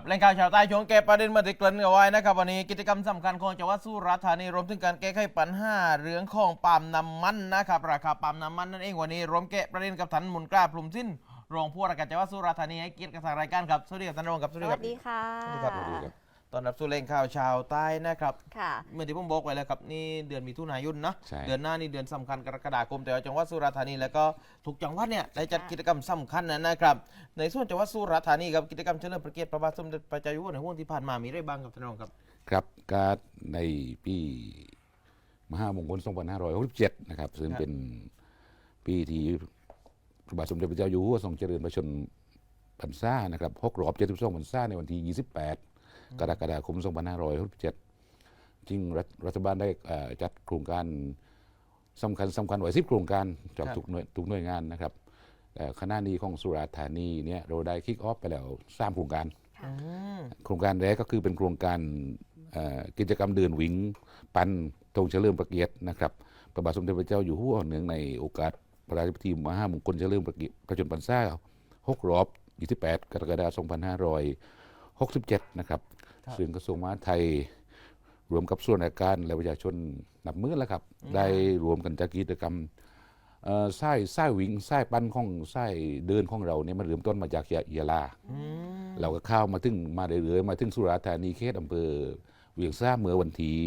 ครับแหล่งข่าวชาวใต้ช่วงเก็บประเด็นมาติดเกริ่นเอาไว้นะครับวันนี้กิจกรรมสำคัญของจังหวัดสุราษฎร์ธานีรวมถึงการแก้ไขปัญหาเรื่องของปาล์มน้ำมันนะครับราคาปาล์มน้ำมันนั่นเองวันนี้รวมแกะประเด็นกับท่านหมุนกล้าพลุมสิ้นรองผู้ว่าราชการจังหวัดสุราษฎร์ธานีให้เกียรติกับทางรายการครับสวัสดีครับท่านรองครับสสวัสดีควัรับสดีค่ะสวัสดีครับสวัสดีครับ ตอนรับสู่แหล่งข่าวชาวใต้นะครับ ค่ะ เมื่อที่ผมบอกไว้แล้วครับนี่เดือนมิถุนายนนะใช่เดือนหน้านี่เดือนสำคัญกรกฎาคมแต่ว่าจังหวัดสุราษฎร์ธานีแล้วก็ทุกจังหวัดเนี่ยได้จัดค่ะกิจกรรมสำคัญนะนะครับ ในส่วนจังหวัดสุราษฎร์ธานีครับกิจกรรมเฉลิมพระเกียรติพระบาทสมเด็จพระเจ้าอยู่หัวในห่วงที่ผ่านมามีอะไรบ้างครับท่านรองครับครับการในปีมหามงคล2567นะครับซึ่งครับเป็นปีที่พระบาทสมเด็จพระเจ้าอยู่หัวทรงเจริญพระชนมพรรษานะครับ6รอบ72พรรษาในวันที่ 28 กรกฎาคม2567จริงรัฐรัฐบาลได้เอ่อจัดโครงการสำคัญสำคัญไว้10โครงการจากครับทุกหน่วยทุกหน่วยงานนะครับแต่คณะนี้ของสุราษฎร์ธานีเนี่ยเราได้คิกออฟไปแล้วสามโครงการค่ะอืมโครงการแรกก็คือเป็นโครงการเอ่อกิจกรรมเดินวิ่งปันธงเฉลิมพระเกียรตินะครับพระบาทสมเด็จพระเจ้าอยู่หัวเนื่องในโอกาสพระราชพิธีมหามงคลเฉลิมพระเกียรติพระชนมพรรษา6รอบ28กรกฎาคม2567 นะครับครับ ซึ่งกระทรวงมหาดไทย รวมกับส่วนราชการและประชาชนนับมือแล้วครับ ได้รวมกันจัดกิจกรรมเอ่อไส้ไส้วิ่งไส้ปั้นของไส้เดินของเราเนี่ยมันเริ่มต้นมาจากยะลาอืมเราก็เข้ามาถึงมาเรื่อยๆมาถึงสุราษฎร์ธานีเขตอำเภอเวียงซ่าเมื่อวันที่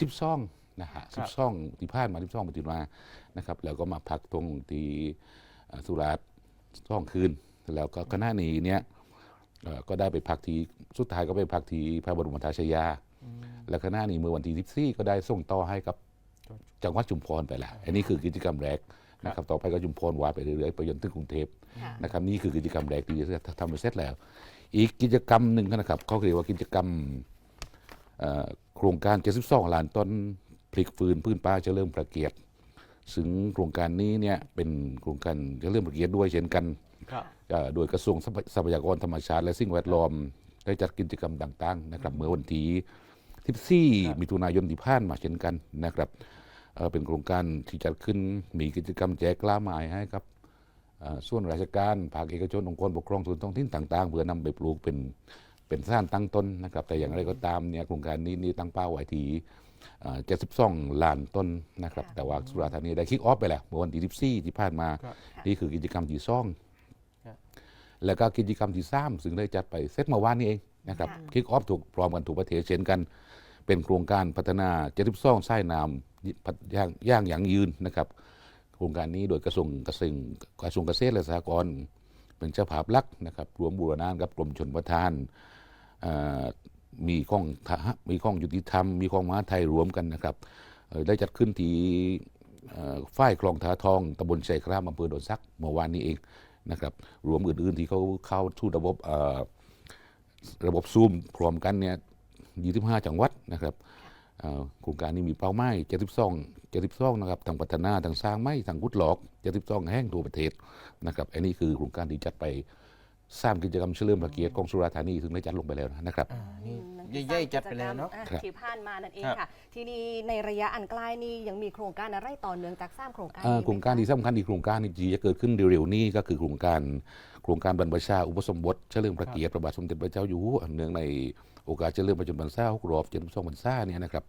สิบสองนะฮะสิบสองที่ผ่านมาสิบสองปฏิมานะครับ แล้วก็มาพักตรงที่เอ่อสุราษฎร์สองคืน แล้วก็คณะนี้เนี่ยเอ่อ ก็ได้ไปพักที่สุดท้ายก็ไปพักที่พระบรมราชยา และคณะนี้เมื่อวันที่สิบสี่ก็ได้ส่งต่อให้กับจังหวัดชุมพรไปแล้วอันนี้คือกิจกรรมแรกนะครับต่อไปก็ชุมพรวาดไปเรื่อยๆไปจนถึงกรุงเทพค่ะนะครับนี่คือกิจกรรมแรกที่จะทำไปเสร็จแล้ว อีกกิจกรรมหนึ่งนะครับเขาเรียกว่ากิจกรรมเอ่อโครงการ 72ล้านต้นพลิกฟื้นพื้นป่าเฉลิมพระเกียรติซึ่งโครงการนี้เนี่ยเป็นโครงการเฉลิมพระเกียรติด้วยเช่นกันครับเอ่อ โดยกระทรวงทรัพทรัพยากรธรรมชาติ และสิ่งแวดล้อมได้จัดกิจกรรมต่างๆนะครับเมื่อวันที่ครับ14มิถุนายนที่ผ่านมาเช่นกันนะครับเอ่อเป็นโครงการที่จัดขึ้นมีกิจกรรมแจกกล้าไม้ให้กับเอ่อส่วนราชการภาคเอกชนองค์กรปกครองส่วนท้องถิ่นต่าง ๆ เพื่อนำไปปลูกเป็นเป็นสร้างตั้งต้นนะครับ แต่อย่างไรก็ตามเนี่ยโครงการนี้นี่ตั้งเป้าไว้ที่เจ็ดสิบสองล้านต้นนะครับค่ะแต่ว่าสุราษฎร์ธานีได้คิกออฟไปแล้วเมื่อวันที่สิบสี่ที่ผ่านมาครับนี่คือกิจกรรมที่ซ่องครับ แล้วก็กิจกรรมที่สามซึ่งได้จัดไปเซตเมื่อวานนี้เองนะครับคิกออฟถูกพร้อมกันถูกประเทศเช่นกัน เป็นโครงการพัฒนาเจ็ดสิบสองไส้น้ำพัฒย่างย่างอย่างยืนนะครับ โครงการนี้โดยกระทรวงเกษตรกระทรวงเกษตรและสหกรณ์เป็นเจ้าภาพหลักนะครับรวมบูรณากับกรมชนประทานเอ่อมีข้องทหารมีข้องยุติธรรม มีข้องมหาไทยรวมกันนะครับเอ่อได้จัดขึ้นที่เอ่อฝ้ายคลองทาทองตำบลชัยครามอำเภอโดนซักเมื่อวานนี้เอง นะครับรวมอื่นๆที่เขาเข้าทูระบบระบบซูมพร้อมกันเนี่ย25จังหวัดนะครับโครงการนี้มีเป้าหมาย72 72นะครับทางพัฒนาทางสร้างไม่ทางกุดหลอก72แห่งทั่วประเทศนะครับอันนี้คือโครงการที่จัดไป สร้างกิจกรรมเฉลิมพระเกียรติของสุราษฎร์ธานีถึงได้จัดลงไปแล้วนะครับอ่านี่อืมใหญ่ๆจัดไปแล้วเนาะอ่ครับ ที่ผ่านมานั่นเองครับค่ะ ทีนี้ในระยะอันใกล้นี้ยังมีโครงการอะไรต่อเนื่องจากสร้างโครงการเอ่อนี้ไหมโครงการที่คะสำคัญอีกโครงการหนึงที่จะเกิดขึ้นเร็วๆนี้ก็คือโครงการโครงการบรรพชาอุปสมบทเฉลิมพระเกียรติพระบาทสมเด็จพระเจ้าอยู่หัวเนื่องในโอกาสเฉลิมพระชนมพรรษาหกรอบ72พรรษาเนี่ยนะครับ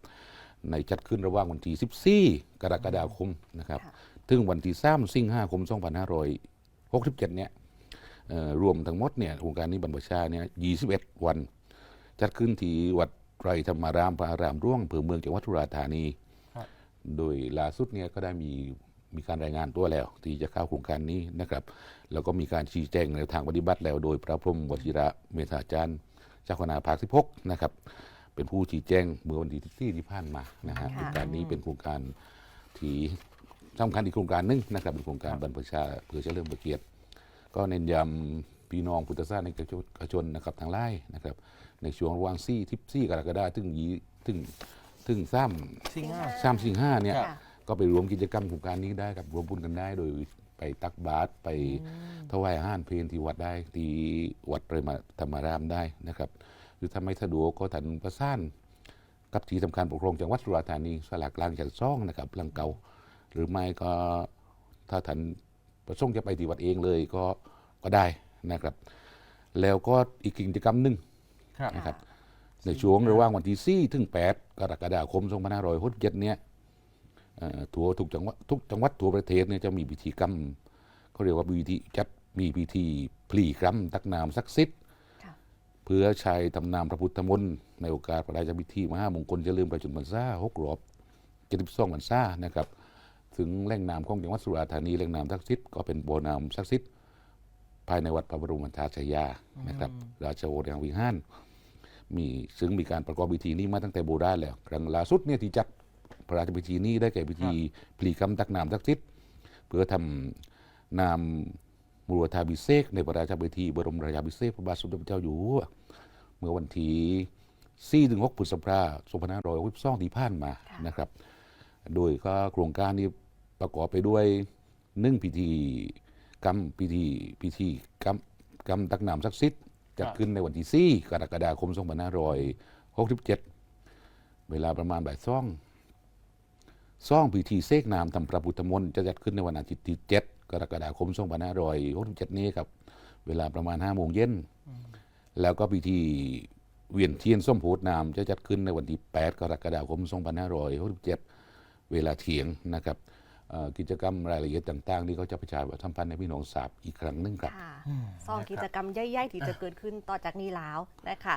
ในจัดขึ้นระหว่างวันที่14 กรกฎาคมนะครับค่ะถึงวันที่3สิงหาคม 2567เนี่ยเอ่อ รวมทั้งหมดเนี่ยโครงการนี้บรรพชาเนี่ย21 วัน จัดขึ้นที่วัดไตรธรรมารามพระอารามร่วงอำเภอเมืองจังหวัดสุราษฎร์ธานีครับโดยล่าสุดเนี่ยก็ได้มีมีการรายงานตัวแล้ว ที่จะเข้าโครงการนี้นะครับ แล้วก็มีการชี้แจงในวทางปฏิบัติแล้ว โดยพระพรหมวชิระเมธาจารย์เจ้าคณะภาค16นะครับ เป็นผู้ชี้แจงเมื่อวันที่ที่ที่ผ่านมานะฮะค่ะโครงการนี้เป็นโครงการที่สำคัญอีกโครงการหนึงนะครับเป็นโครงการบรรพชาเพื่อเฉลิมพระเกียรติ ก็เน้นย้ำพี่น้องพุทธศาสนิกชนนะครับทางไล่นะครับ ในช่วงระหว่างซี่ทิพซี่กรกฎาคมถึงยีถึงถึงซ้สิงห้าำซ้ำสิงห้าเนี่ยค่ะ ก็ไปรวมกิจกรรมโครงการนี้ได้กับรวมบุญกันได้โดยไปตักบาตรไปถวายอาหารเพลที่วัดได้ที่วัดเรมาธรรมารามได้นะครับ หรือถ้าไม่สะดวกก็ทันประสานกับที่สำคัญปกครองจังหวัดสุราษฎร์ธานีสลากกลางจันซ่องนะครับหลังเก่า หรือไม่ก็ถ้าท่าน ประสงค์จะไปที่วัดเองเลยก็ก็ได้นะครับ แล้วก็อีกกิจกรรมหนึ่งครับ นะครับ ในช่วงระหว่างวันที่4ถึง 8 กรกฎาคม2567เนี่ยเอ่อทั่วทุกจังหวัดทุกจังหวัดทั่วประเทศเนี่ยจะมีพิธีกรรมเขาเรียกว่าพิธีจัดมีพิธีพลีกรรมตักน้ำศักดิ์สิทธิ์ค่ะ เพื่อใช้ตำนามพระพุทธมนต์ในโอกาสพระราชพิธีมหามงคลเฉลิมพระชนมพรรษาหกรอบเจ็ดสิบสองพรรษานะครับ ถึงแหล่งน้ำของจังหวัดสุราษฎร์ธานีแหล่งน้ำศักดิ์สิทธิ์ก็เป็นบ่อน้ำศักดิ์สิทธิ์ภายในวัดพระบรมธาตุชายานะครับ ราชโอรสวิหารมีซึ่งมีการประกอบพิธีนี้มาตั้งแต่โบราณแล้วครั้งล่าสุดเนี่ยที่จัดพระราชพิธีนี้ได้แก่พิธีพลีกรรมตักน้ำศักดิ์สิทธิ์เพื่อทำนามมุรธาบิเศษกในพระราชพิธีบรมราชาภิเษกพระบาทสมเด็จพระเจ้าอยู่หัวเมื่อวันที่4ถึง6พฤษภาคม2562ที่ผ่านมาค่ะนะครับ โดยก็โครงการนี้ประกอบไปด้วยหนึ่งพิธีกรรมพิธีพิธีกรรมกรรมตักน้ำศักดิ์สิทธิ์จัดขึ้นในวันที่4กรกฎาคม2567 เวลาประมาณบ่ายสองซ่องพิธีเสกน้ำทำพระพุทธมนต์จะจัดขึ้นในวันอาทิตย์ที่ 7 กรกฎาคม2567 นี้ครับ เวลาประมาณ5โมงเย็น แล้วก็พิธีเวียนเทียนส้มโพธนามจะจัดขึ้นในวันที่ 8 กรกฎาคม2567 เวลาเที่ยงนะครับเอ่อกิจกรรมรายละเอียดต่างๆที่เขาจะประชาสัมพันธ์ในพี่น้องทราบอีกครั้งหนึงครับค่ะซองกิจกรรมใหญ่ๆที่จะเกิดขึ้นต่อจากนี้แล้วนะคะ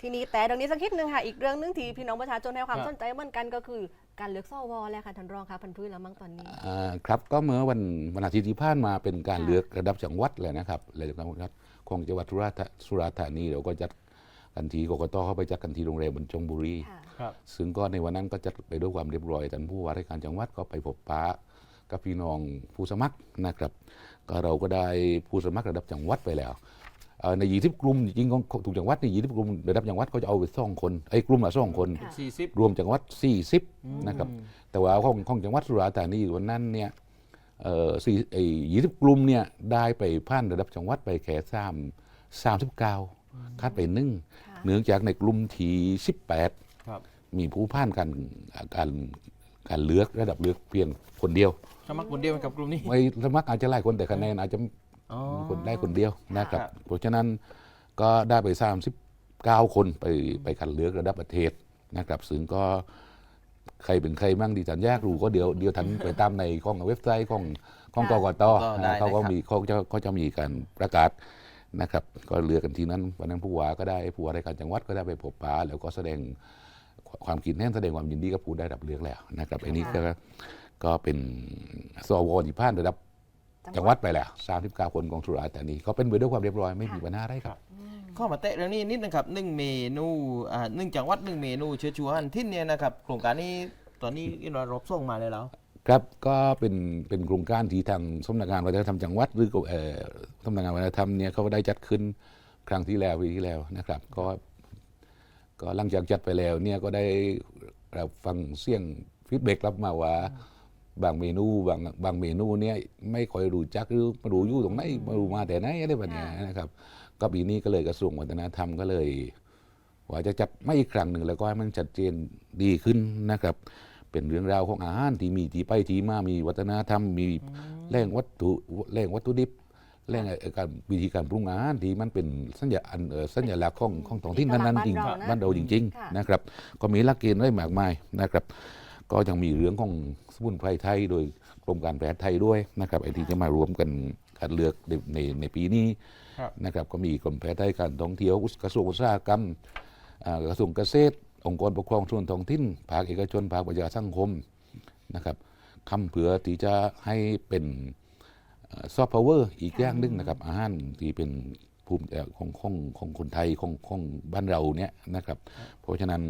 ทีนี้แต่เดี๋ยวนี้สักนิดนึงค่ะ อีกเรื่องหนึงที่พี่น้องประชาชนให้ความครับสนใจเหมือนกันก็คือการเลือกสวแล้วค่ะท่านรองค่ะพันธุ์พืชแล้วมั้งตอนนี้อ่าครับก็เมื่อวันวันอาทิตย์ที่ผ่านมาเป็นการค่ะเลือกระดับจังหวัดเลยนะครับเลยนะครับของจังหวัดสุราษฎร์สุราษฎร์ธานีเราก็จัด กันทีกกตเข้าไปจัดกันทีโรงแรมบนจงบุรีค่ะครับ ซึ่งก็ในวันนั้นก็จัดไปด้วยความเรียบร้อยท่านผู้ว่าราชการจังหวัดก็ไปพบปะกับพี่น้องผู้สมัครนะครับ ก็เราก็ได้ผู้สมัครระดับจังหวัดไปแล้วเอ่อในยี่สิบกลุ่มจริงๆของทุกจังหวัดในยี่สิบกลุ่มระดับจังหวัดเขาจะเอาไปสองคนไอ้ยกลุ่มละสองคน ค่ะ สี่สิบรวมจังหวัด 40 นะครับ แต่ว่าของของจังหวัดสุราษฎร์ธานีวันนั้นเนี่ยเอ่อสี่ไอ้ยี่สิบกลุ่มเนี่ยได้ไปผ่านระดับจังหวัดไปแค่สามสามสิบเก้า คาดไปหนึ่งค่ะเนื่องจากในกลุ่มที่สิบแปดครับมีผู้ผ่านการการการเลือกระดับเลือกเพียงคนเดียวสมัครคนเดียวกับกลุ่มนี้ไม่สมัครอาจจะหลายคนแต่คะแนนอาจจะอ๋อคนได้คนเดียวนะครับครับ เพราะฉะนั้นก็ได้ไป39คนไปไปคัดเลือกระดับประเทศนะครับ ซึ่งก็ใครเป็นใครบ้างดีทันยากรู้ก็เดี๋ยวเดี๋ยวทันไปตามในของเว็บไซต์ของของกค่ะกตได้เขาก็ได้ครับมีเขาจะเขาจะมีการประกาศ นะครับก็เลือกกันทีนั้นวันนั้นผู้ว่าก็ได้ผู้ว่าราชการจังหวัดก็ได้ไปพบปะแล้วก็แสดงความคิดเห็นแสดงความยินดีกับผู้ได้รับเลือกแล้วนะครับอันนี้ก็ก็เป็นสวที่ผ่านระดับจังหวัดไปแล้ว39คนของสุราษฎร์ธานีเขาเป็นไปด้วยความเรียบร้อยไม่มีปัญหาอะไรครับข้อมาเตะเรื่องนี้นิดนึงครับหนึ่งเมนูอ่าหนึ่งจังหวัดหนึ่งเมนูเชื้อชวนที่เนี่ยนะครับโครงการนี้ตอนนี้เรารบส่งมาเลยแล้ว ครับก็เป็นเป็นโครงการที่ทางสำนักงานวัฒนธรรมจังหวัด หรือก็เอ่อสำนักงานวัฒนธรรมเนี่ยเขาได้จัดขึ้นครั้งที่แล้วปีที่แล้วนะครับ ก็ก็หลังจากจัดไปแล้วเนี่ยก็ได้รับฟังเสียงฟีดแบ็กรับมาว่าบางเมนูบางบางเมนูเนี่ยไม่ค่อยรู้จักหรือไม่รู้อยู่ตรงไหนไม่รู้มาแต่ไหนอะไรแบบเนี้ยนะครับ ก็ปีนี้ก็เลยกระทรวงวัฒนธรรมก็เลยว่าจะจัดไม่อีกครั้งหนึ่งแล้วก็ให้มันชัดเจนดีขึ้นนะครับ เป็นเรื่องราวของอาหารที่มีที่ไปที่มา มีวัฒนธรรม มีแหล่งวัตถุแหล่งวัตถุดิบแหล่งเอ่อการวิธีการปรุงอาหารที่มันเป็นสัญญาอันเอ่อสัญลักษณ์ของของท้องถิ่นนั้นๆจริงบ้านเรานะบ้านเราจริงค่ะๆนะครับ ก็มีหลักเกณฑ์ไว้มากมายนะครับ ก็ยังมีเรื่องของสมุนไพรไทยโดยกรมการแพทย์ไทยด้วยนะครับไอ้ที่จะมารวมกันคัดเลือกในในในปีนี้ครับนะครับก็มีกรมแพทย์ไทยการท่องเที่ยวกระทรวงอุตสาหกรรมอ่ากระทรวงเกษตร องค์กรปกครองส่วนท้องถิ่นภาคเอกชนภาคประชาสังคมนะครับคำเผื่อที่จะให้เป็นซอฟต์พาวเวอร์อีกอย่างหนึงนะครับ อาหารที่เป็นภูมิเอ่อของของของคนไทยของของบ้านเราเนี่ยนะครับ เพราะฉะนั้น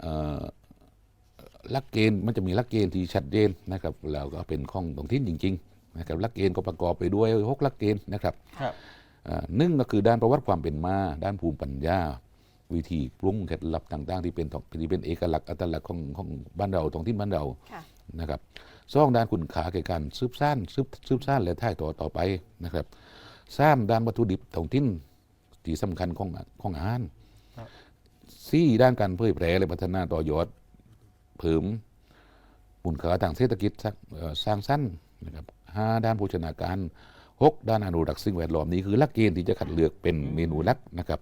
เอ่อหลักเกณฑ์มันจะมีหลักเกณฑ์ที่ชัดเจนนะครับแล้วก็เป็นของท้องถิ่นจริงๆนะครับหลักเกณฑ์ก็ประกอบไปด้วยหกหลักเกณฑ์นะครับครับอ่าหนึ่งก็คือด้านประวัติความเป็นมา ด้านภูมิปัญญา วิธีปรุงเคล็ดลับต่าง ๆ ที่เป็นท้องที่เป็นเอกลักษณ์อัตลักษณ์ของของบ้านเราท้องถิ่นบ้านเราค่ะนะครับสองด้านคุณค่าแก่การสืบสานสืบสืบสานและถ่ายต่อต่อไปนะครับสามด้านวัตถุดิบท้องถิ่นที่สำคัญของของอาหารครับสี่ด้านการเผยแพร่และพัฒนาต่อยอดเพิ่มมูลค่าทางเศรษฐกิจสักเอ่อสร้างสรรค์นะครับห้าด้านโภชนาการหกด้านอนุรักษ์สิ่งแวดล้อมนี้คือหลักเกณฑ์ที่จะคัดเลือกเป็นเมนูหลักนะครับ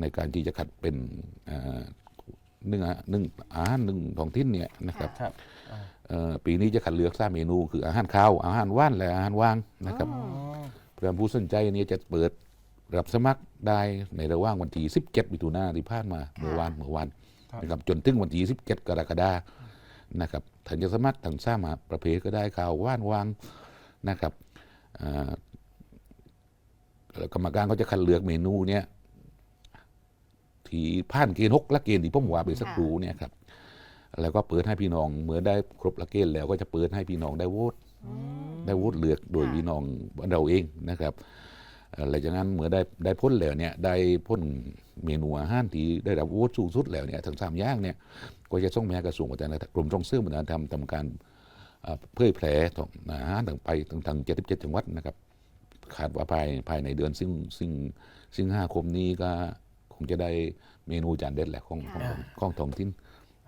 ในการที่จะขัดเป็นเอ่อหนึ่งอาหนึ่งอาหารหนึ่งท้องถิ่นเนี่ยนะครับครับเอ่อปีนี้จะคัดเลือกสามเมนู คืออาหารข้าวอาหารว่านและอาหารว่างนะครับอืมเพื่อผู้สนใจเนี่ยจะเปิดรับสมัครได้ในระหว่างวันที่ 17มิถุนายนที่ผ่านมาเมื่อวานเมื่อวานครับนะครับจนถึงวันที่17กรกฎาคมนะครับท่านจะสมัครทางสร้างมาประเภทก็ได้ข่าวว่านวางนะครับอ่าแล้วกรรมการเขาจะคัดเลือกเมนูเนี่ย ที่ผ่านเกณฑ์หกและเกณฑ์ที่ผมว่าไปสักครู่เนี่ยครับแล้วก็เปิดให้พี่น้องเมื่อได้ครบละเกณฑ์แล้วก็จะเปิดให้พี่น้องได้โหวตได้โหวตเลือกโดยพี่น้องเราเองนะครับอ่อหลังจากนั้นเมื่อได้ได้พ้นแล้วเนี่ยได้พ้นเมนูอาหารที่ได้รับโหวตสูงสุดแล้วเนี่ยทั้งสามอย่างเนี่ยก็จะส่งไปให้กระทรวงวัฒนธรรมกรมส่งเสริมวัฒนธรรมทำการเอ่อเผยแพร่ของอาหารต่างไปทั้งทาง77จังหวัดนะครับคาดว่าภายภายในเดือนซึ่งซึ่งสิงห้าคมนี้ก็ คงจะได้เมนูจานเด็ดแหละของของของท้องถิ่น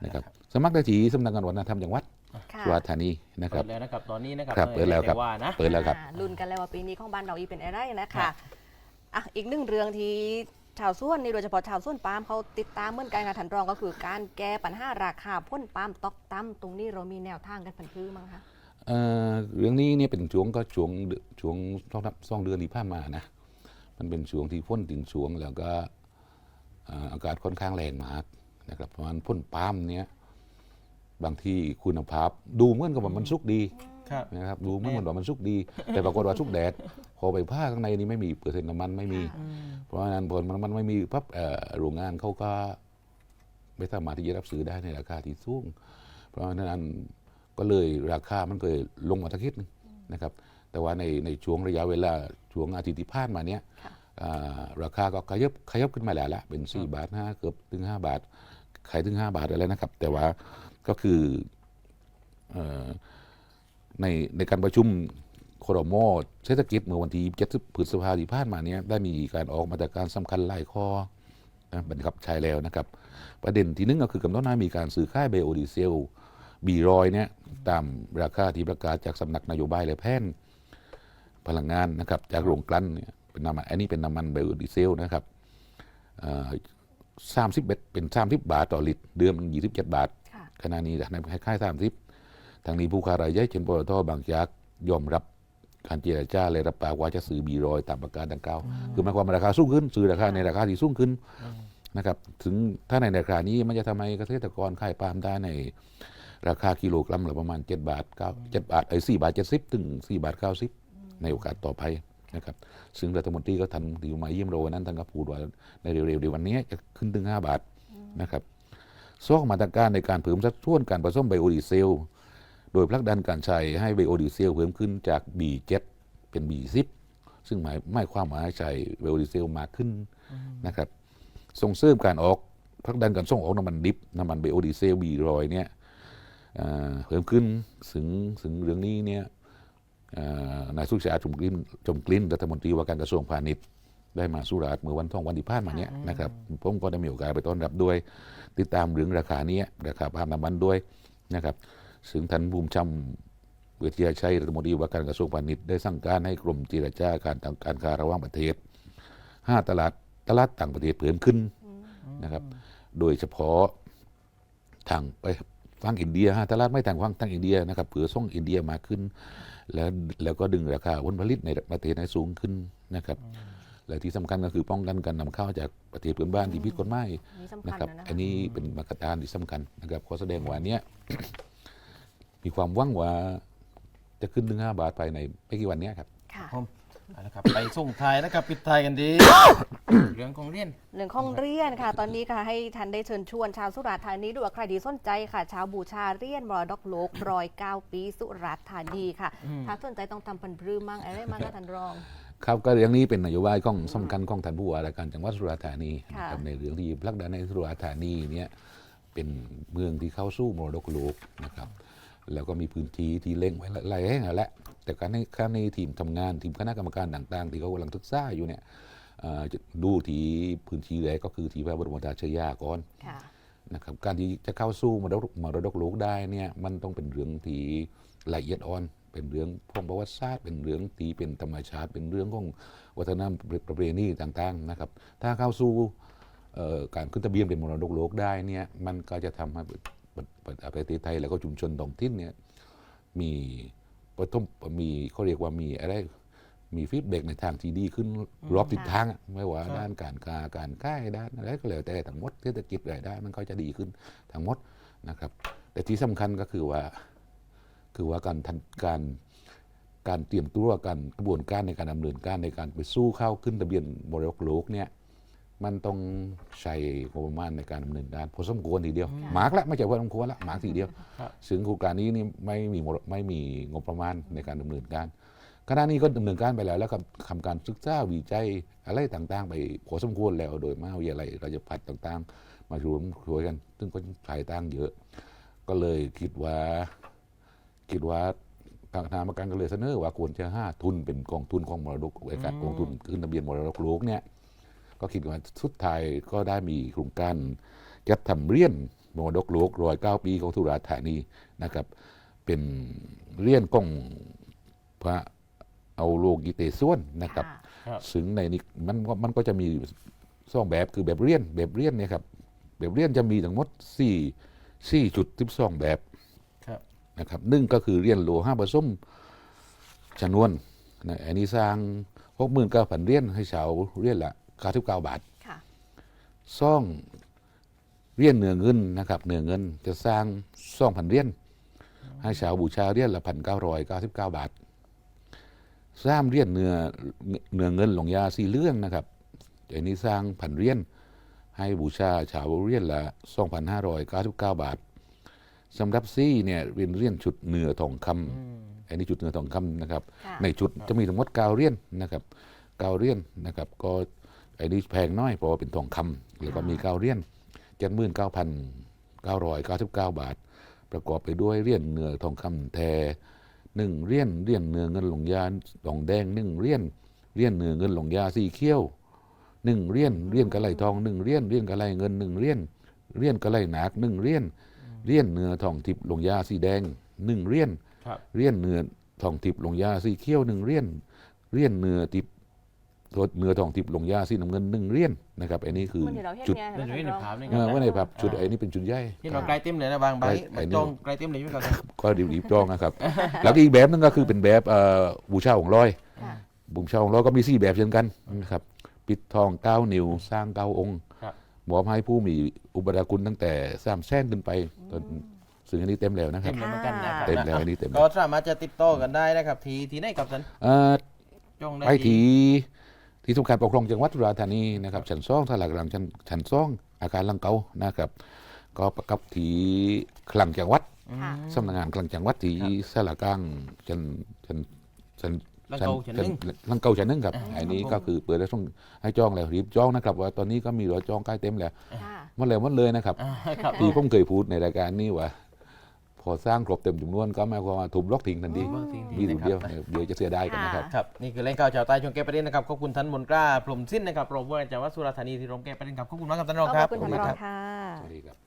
นะครับสมัครได้ที่สำนักงานวัฒนธรรมจังหวัดค่ะสุราษฎร์ธานีนะคเปิรับ ดแล้วนะครับตอนนี้นะครับครับเปิดแล้วครับต่ว่านะ เปิดแล้วครับ อ่าลุ้นกันแล้วว่าปีนี้ของบ้านเราอีเป็นอะไรนะครัคะบอะอีกหนึ่งเรื่องที่ชาวส่วนนี่โดยเฉพาะชาวส่วนปาล์มเขาติดตามเหมือนกันค่ะท่านรองก็คือการแก้ปัญหาราคาพ่นปาล์มตกต่ำตรงนี้เรามีแนวทางกันพันพื้มั้งคะ เอ่อเรื่องนี้เนี่ยเป็นช่วงก็ช่วงเดือนช่วงสองสามสองเดือนที่ผ่านมานะ มันเป็นช่วงที่พ่นถึงช่วงแล้วก็เอ่ออากาศค่อนข้างแรงมากนะครับเพราะฉะนั้นพ่นปาล์มเนี่ยบางที่คุณภาพ ดูเหมือนกับว่ามันสุกดีครับ นะครับดูเหมือนว่ามันสุกดี แต่ปรากฏว่าสุกแดดพอไปผ้าข้างในนี่ไม่มีเปอร์เซ็นต์น้ำมันไม่มี เพราะฉะนั้นพอมันมันไม่มีปั๊บเอ่อโรงงานเขาก็ไม่สามารถที่จะรับซื้อได้ในราคาที่สูง เพราะฉะนั้นก็เลยราคามันก็เลยลงมาทักนิดนึงนะครับ แต่ว่าในในช่วงระยะเวลาช่วงอาทิตย์ที่ผ่านมาเนี้ยค่ะอ่า ราคาก็ขยับขยับขึ้นมาแล้วละเป็น 4 บาทห้าเกือบถึง 5 บาท ขายถึง 5 บาทอะไรนะครับ แต่ว่าก็คืออในในการประชุมครมเศรษฐกิจเมื่อวันที่7พฤษภาคมที่ผ่านมาเนี้ยได้มีการออกมาตรการสำคัญหลายข้อนะบังคับใช้แล้วนะครับ ประเด็นที่หนึ่งก็คือกำหนดให้มีการซื้อค่ายไบโอดีเซลบีรอยเนี่ยตามราคาที่ประกาศจากสำนักนโยบายและแผนพลังงานนะครับจากโรงกลั่นเนี่ย เป็นน้ำมันอันนี้เป็นน้ำมันไบโอดีเซลนะครับสามสิบเอ็ดเป็นสามสิบบาทต่อลิตร เดือนมันยี่สิบเจ็ดบาทค่ะขณะนี้ในค่ายสามสิบทางนี้ผู้ค้ารายย่อยเช่นปตทบางจากยอมรับการเจรจาเลยรับปากว่าจะซื้อบีรอยตามประกาศดังกล่าว คือหมายความว่าราคาสูงขึ้น ซื้อราคาในราคาที่สูงขึ้นนะครับ ถึงถ้าในราคานี้มันจะทำให้เกษตรกรขายปาล์มได้ในราคากิโลกรัมละประมาณ 7 บาท9 7บาทไอ้4บาท70ถึง4บาท90 ในโอกาสต่อไป นะครับซึ่งรัฐมนตรีก็ทันที่มาเยี่ยมเราวันนั้นท่านก็พูดว่าในเร็วๆเดี๋ยววันนี้จะขึ้นถึง 5 บาทนะครับสองมาตรการในการเพิ่มสัดส่วนการผสมไบโอดีเซล โดยผลักดันการใช้ให้ไบโอดีเซลเพิ่มขึ้นจาก B7 เป็น B10 ซึ่งหมายหมายความว่าให้ใช้ไบโอดีเซลมากขึ้นนะครับส่งเสริมการออกผลักดันการส่งออกน้ำมันดิบน้ำมันไบโอดีเซลบีรอยเนี่ยเพิ่มขึ้นถึงถึงเรื่องนี้เนี่ย นายสุชาติชมกลิ่นชมกลิ่นรัฐมนตรีว่าการกระทรวงพาณิชย์ได้มาสุราษฎร์เมื่อวันท่องวันที่ผ่านมาเนี่ยนะครับผมก็ได้มีโอกาสไปต้อนรับด้วย ติดตามเรื่องราคาเนี้ยราคาปาล์มน้ำมันด้วยนะครับซึ่งท่านภูมิชำเวทียชัยรัฐมนตรีว่าการกระทรวงพาณิชย์ได้สั่งการให้กรมเจรจาการทางการค้าระหว่างประเทศห้าตลาดตลาดต่างประเทศเพิ่มขึ้นนะครับ โดยเฉพาะทางไป ฝั่งอินเดียห้าตลาดไม่ทางฝั่งทางอินเดียนะครับเผื่อส่งอินเดียมากขึ้น แล้วแล้วก็ดึงราคาผลผลิตในประเทศให้สูงขึ้นนะครับและที่สำคัญก็คือป้องกันการนำเข้าจากประเทศเพื่อนบ้านที่ผิดกฎหมายนี่สำนะคัญครับนะนะอันนี้เป็นมาตรการที่สำคัญนะครับขอแสดงว่าเนี้ยมีความหวังว่าจะขึ้นถึงห้าบาทภายในไม่กี่วันเนี้ยครับค่ะผม เอาละครับ ไปส่งท้ายนะครับปิดท้ายกันดี เรื่องของเรียน เรื่องของเรียนค่ะ ตอนนี้ค่ะให้ทันได้เชิญชวนชาวสุราษฎร์ธานีด้วยว่าใครที่สนใจค่ะ ชาวบูชาเรียนมรดกโลกรอยเก้าปีสุราษฎร์ธานีค่ะถ้าสนใจต้องทำพันธุ์พรือมั่งอะไรมั่งก็ท่านรอง ครับก็อย่างนี้เป็นนโยบายของสำคัญของท่านผู้ว่าราชการจังหวัดสุราษฎร์ธานีค่ะ นะครับในเรื่องที่พลักดันในสุราษฎร์ธานีเนี่ยเป็นเมืองที่เข้าสู้มรดกโลกนะครับแล้วก็มีพื้นที่ที่เล่งไว้หลายแห่งแล้วแหละ แต่การในการในทีมทำงานทีมคณะกรรมการต่างๆ ที่เขากำลังศึกษาอยู่เนี่ยเอ่อจะดูที่พื้นที่แรกก็คือที่พระบรมราชยาก่อนค่ะนะครับการที่จะเข้าสู้มรดกมรดกโลกได้เนี่ยมันต้องเป็นเรื่องที่ละเอียดอ่อน เป็นเรื่องของประวัติศาสตร์เป็นเรื่องที่เป็นธรรมชาติ เป็นเรื่องของวัฒนธรรมประเพณีต่างๆนะครับ ถ้าเข้าสู่เอ่อการขึ้นทะเบียนเป็นมรดกโลกได้เนี่ยมันก็จะทำให้ประประประเทศไทยแล้วก็ชุมชนท้องถิ่นเนี่ยมี ปฐมมีเขาเรียกว่ามีอะไรมีฟีดแบ็กในทางที่ดีขึ้นรอบทิศทางอะไม่ว่าครับด้านการค้าการขายด้านอะไรก็แล้วแต่ทั้งหมดเศรษฐกิจรายได้มันก็จะดีขึ้นทั้งหมดนะครับ แต่ที่สำคัญก็คือว่า คือว่าการทันการการเตรียมตัวการกระบวนการในการดำเนินการในการไปสู้เข้าขึ้นทะเบียนมรดกโลกเนี่ย มันต้องใช้งบประมาณในการดำเนินการพอสมควรทีเดียวค่ะหมากละไม่ใช่ว่าสมควรละหมากทีเดียวครับซึ่งโครงการนี้นี่ไม่มีมรไม่มีงบประมาณในการดำเนินการขณะนี้ก็ดำเนินการไปแล้วแล้วก็ทำการศึกษาวิจัยอะไรต่างๆ ไปพอสมควรแล้วโดยมหาวิทยาลัยราชภัฏต่างๆ มารวมช่วยกัน ซึ่งก็ใช้ตังค์เยอะ ก็เลยคิดว่าคิดว่าทางธนาคารก็เลยเสนอว่าควรจะหาทุนเป็นกองทุนของมรดกไว้การอืมกองทุนขึ้นทะเบียนมรดกโลกเนี่ย ก็คิดว่าสุดท้ายก็ได้มีโครงการจัดทำเรียนมรดกโลกรอยเก้าปีของสุราษฎร์ธานีนะครับเป็นเรียนของพระเอาโลกิเตส่วนนะครับค่ะครับซึ่งในนี้มันก็มันก็จะมีสองแบบคือแบบเรียนแบบเรียนเนี่ยครับแบบเรียนจะมีทั้งหมดสี่สี่จุดทิบสองแบบครับนะครับหนึ่งก็คือเรียนโลห้าผสมชนวนนะอันนี้สร้างหกหมื่นเก้าพันเรียนให้ชาวเรียนละ เก้าสิบเก้าบาทค่ะซ่องเรียนเหนือเงินนะครับเหนือเงินจะสร้างซ่องพันเรียนให้ชาวบูชาเรียนละพันเก้าร้อยเก้าสิบเก้าบาทสร้างเรียนเหนือเหนือเงินหลงยาสีเรื่องนะครับอันนี้สร้างพันเรียนให้บูชาชาวเรียนละสองพันห้าร้อยเก้าสิบเก้าบาทสำหรับซี่เนี่ยเรียนเรียนชุดเหนือทองคำอืมอันนี้จุดเหนือทองคำนะครับค่ะในจุดจะมีทั้งหมดเก้าเหรียญนะครับเก้าเหรียญนะครับก็ ไอ้นี่แพงน้อยเพราะว่าเป็นทองคำแล้วก็มีเก้าเหรียญเจ็ดหมื่นเก้าพันเก้าร้อยเก้าสิบเก้าบาท ประกอบไปด้วยเหรียญเนื้อทองคำแท้หนึ่งเหรียญเหรียญเนื้อเงินหลงยาดองแดงหนึ่งเหรียญเหรียญเนื้อเงินหลงยาสีเขียวหนึ่งเหรียญเหรียญกระไหลทองหนึ่งเหรียญเหรียญกระไหลเงินหนึ่งเหรียญเหรียญกระไหลหนักหนึ่งเหรียญเหรียญเนื้อทองทิพย์หลงยาสีแดงหนึ่งเหรียญครับเรียนเนื้อทองทิพย์ลงยาสีเขียวหนึ่งเรียนเรียนเนื้อทิพย์ รถเนื้อทองทิพย์ลงยาสีน้ำเงินหนึ่งเรียนนะครับอันนี้คือมันเดี๋ยวเราเห็นจุดไงเดี๋ยวอยู่ในภาพนี่เออว่าในภาพจุดอ่าไอ้นี่เป็นจุดใหญ่ที่เราไกลเต็มเลยนะบางใบไอ้มันนี่ จองไกลเต็มเลยไม่ก่อนนะก็รีบๆจองนะครับ แล้วก็อีกแบบนึงก็คือเป็นแบบเอ่อบูชาของร้อย ค่ะบูชาของร้อยก็มีสี่แบบเช่นกันนะครับปิดทองเก้านิ้วสร้างเก้าองค์ครับ มอบให้ผู้มีอุปการคุณตั้งแต่สามแสนขึ้นไปจนซึ่งอันนี้เต็มแล้วนะคเต็รับ มเลยเหมือนกันนะครับเต็มแล้วอันนี้เต็มก็แล้วสามารถจะติดต่อกันได้นะครับทีที่ไหนกับสันเอ่อจองได้ไปที่ที่ ทำการปกครองจังหวัดสุราษฎร์ธานีนะครับชั้นซ่องสลักหลังชั้นชั้นซ่องอาคารลังเกานะครับ ก็ประกับที่คลังจังหวัดค่ะ สำนักงานคลังจังหวัดที่สลักกลางชั้นชั้นชั้นแล้วเขาจะนึ่งลังเกาชั้นหนึ่งครับอ่าอันนี้ครับผม ก็คือเปิดแล้วต้องให้จองแล้วรีบจองนะครับว่าตอนนี้ก็มีรอจองใกล้เต็มแล้วค่ะ หมดแล้วหมดเลยนะครับ อ่าครับ ที่ผมเคยพูดในรายการนี้ว่า พอสร้างครบเต็มจำนวนก็หมายความว่าถูกบล็อกทิ้งทันทีบางสิ่งมีที่ถูนะกครัเดียวบเดี๋ยวจะเสียดายกันนะครับ ครับ นี่คือเล่นข่าวชาวใต้ช่วงแก้ประเด็นนะครับ ขอบคุณท่านมนตราพรหมสิ้นนะครับรองผู้ว่าราชการจังหวัดสุราษฎร์ธานีที่ร่วมแก้ประเด็นครับ ขอบคุณมากครับท่านรองขครัอบบคุณท่านรองค่ะ สวัสดีครับ